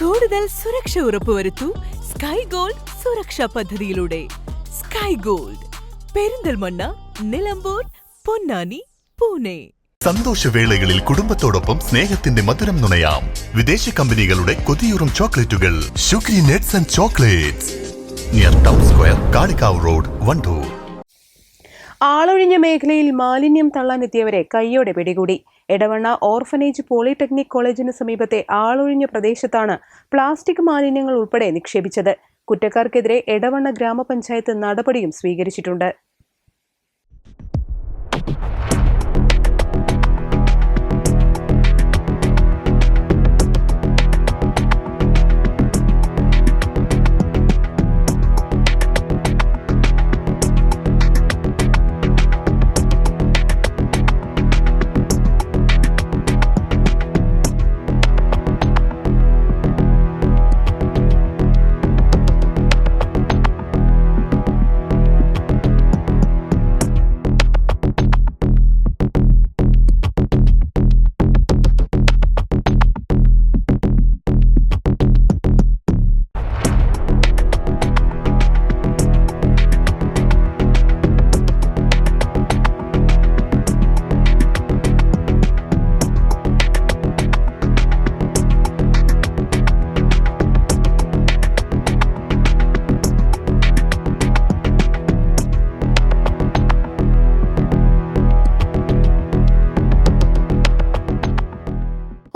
കൂടുതൽ സുരക്ഷ ഉറപ്പുവരുത്തൂ sky gold സുരക്ഷാ പദ്ധതിയിലൂടെ. Sky gold Perinthalmanna Nilambur Ponnani Pune. സന്തോഷവേളകളിൽ കുടുംബത്തോടൊപ്പം സ്നേഹത്തിന്റെ മധുരം നുണയാം. വിദേശ കമ്പനികളുടെ കൊതിയൂറും ചോക്ലേറ്റുകൾ. Sugary nuts and chocolates near town square Kalikavu road Wandoor. ആളൊഴിഞ്ഞ മേഖലയിൽ മാലിന്യം തള്ളാനെത്തിയവരെ കൈയോടെ പിടികൂടി. എടവണ്ണ ഓർഫനേജ് പോളിടെക്നിക് കോളേജിന് സമീപത്തെ ആളൊഴിഞ്ഞ പ്രദേശത്താണ് പ്ലാസ്റ്റിക് മാലിന്യങ്ങൾ ഉൾപ്പെടെ നിക്ഷേപിച്ചത്. കുറ്റക്കാർക്കെതിരെ എടവണ്ണ ഗ്രാമപഞ്ചായത്ത് നടപടിയും സ്വീകരിച്ചിട്ടുണ്ട്.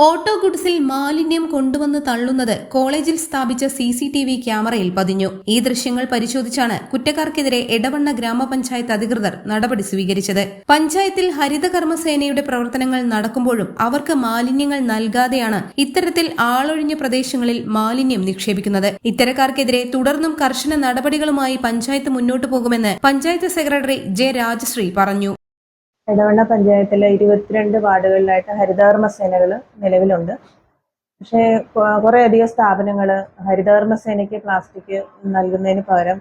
ഓട്ടോ ഗുഡ്സിൽ മാലിന്യം കൊണ്ടുവന്ന് തള്ളുന്നത് കോളേജിൽ സ്ഥാപിച്ച സി സി ടി വി ക്യാമറയിൽ പതിഞ്ഞു. ഈ ദൃശ്യങ്ങൾ പരിശോധിച്ചാണ് കുറ്റക്കാർക്കെതിരെ എടവണ്ണ ഗ്രാമപഞ്ചായത്ത് അധികൃതർ നടപടി സ്വീകരിച്ചത്. പഞ്ചായത്തിൽ ഹരിതകർമ്മസേനയുടെ പ്രവർത്തനങ്ങൾ നടക്കുമ്പോഴും അവർക്ക് മാലിന്യങ്ങൾ നൽകാതെയാണ് ഇത്തരത്തിൽ ആളൊഴിഞ്ഞ പ്രദേശങ്ങളിൽ മാലിന്യം നിക്ഷേപിക്കുന്നത്. ഇത്തരക്കാർക്കെതിരെ തുടർന്നും കർശന നടപടികളുമായി പഞ്ചായത്ത് മുന്നോട്ടു പോകുമെന്ന് പഞ്ചായത്ത് സെക്രട്ടറി ജെ രാജശ്രീ പറഞ്ഞു. എടവണ്ണ പഞ്ചായത്തിലെ ഇരുപത്തിരണ്ട് വാർഡുകളിലായിട്ട് ഹരിതകർമ്മ സേനകൾ നിലവിലുണ്ട്. പക്ഷേ കുറേ അധികം സ്ഥാപനങ്ങൾ ഹരിതകർമ്മ സേനയ്ക്ക് പ്ലാസ്റ്റിക് നൽകുന്നതിന് പകരം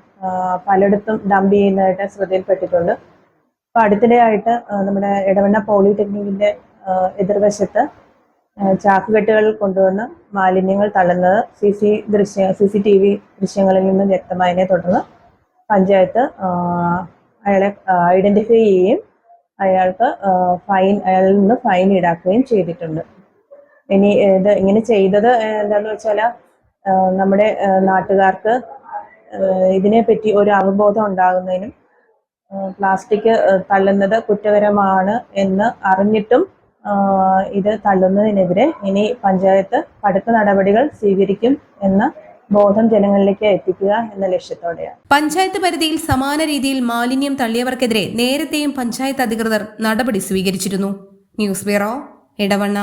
പലയിടത്തും ഡംപ് ചെയ്യുന്നതായിട്ട് ശ്രദ്ധയിൽപ്പെട്ടിട്ടുണ്ട്. അപ്പോൾ അടുത്തിടെയായിട്ട് നമ്മുടെ എടവണ്ണ പോളിടെക്നിക്കിന്റെ എതിർവശത്ത് ചാക്കുകെട്ടുകൾ കൊണ്ടുവന്ന് മാലിന്യങ്ങൾ തള്ളുന്നത് സി സി ദൃശ്യ സി സി ടി വി ദൃശ്യങ്ങളിൽ നിന്നും വ്യക്തമായതിനെ തുടർന്ന് പഞ്ചായത്ത് അയാളെ ഐഡന്റിഫൈ ചെയ്യുകയും അയാൾക്ക് ഫൈൻ അയാളിൽ നിന്ന് ഫൈൻ ഈടാക്കുകയും ചെയ്തിട്ടുണ്ട്. ഇനി ഇത് ഇങ്ങനെ ചെയ്തത് എന്താന്ന് വെച്ചാൽ നമ്മുടെ നാട്ടുകാർക്ക് ഇതിനെ ഇതിനെപ്പറ്റി ഒരു അവബോധം ഉണ്ടാകുന്നതിനും പ്ലാസ്റ്റിക് തള്ളുന്നത് കുറ്റകരമാണ് എന്ന് അറിഞ്ഞിട്ടും ഇത് തള്ളുന്നതിനെതിരെ ഇനി പഞ്ചായത്ത് കടുത്ത നടപടികൾ സ്വീകരിക്കും എന്ന ബോധം ജനങ്ങളിലേക്ക് എത്തിക്കുക എന്ന ലക്ഷ്യത്തോടെയാണ്. പഞ്ചായത്ത് പരിധിയിൽ സമാന രീതിയിൽ മാലിന്യം തള്ളിയവർക്കെതിരെ നേരത്തെയും പഞ്ചായത്ത് അധികൃതർ നടപടി സ്വീകരിച്ചിരുന്നു. ന്യൂസ് ബ്യൂറോ ഇടവണ്ണ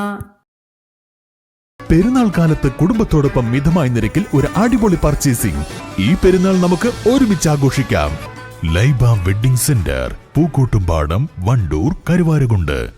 പെരുന്നാൾ കാലത്ത് കുടുംബത്തോടൊപ്പം മിതമായ നിരക്കിൽ ഒരു അടിപൊളി പർച്ചേസിംഗ് ഈ പെരുന്നാൾ നമുക്ക് ഒരുമിച്ച് ആഘോഷിക്കാം. Laiba Wedding Centre Pookkottumpadam Wandoor Karuvarakundu.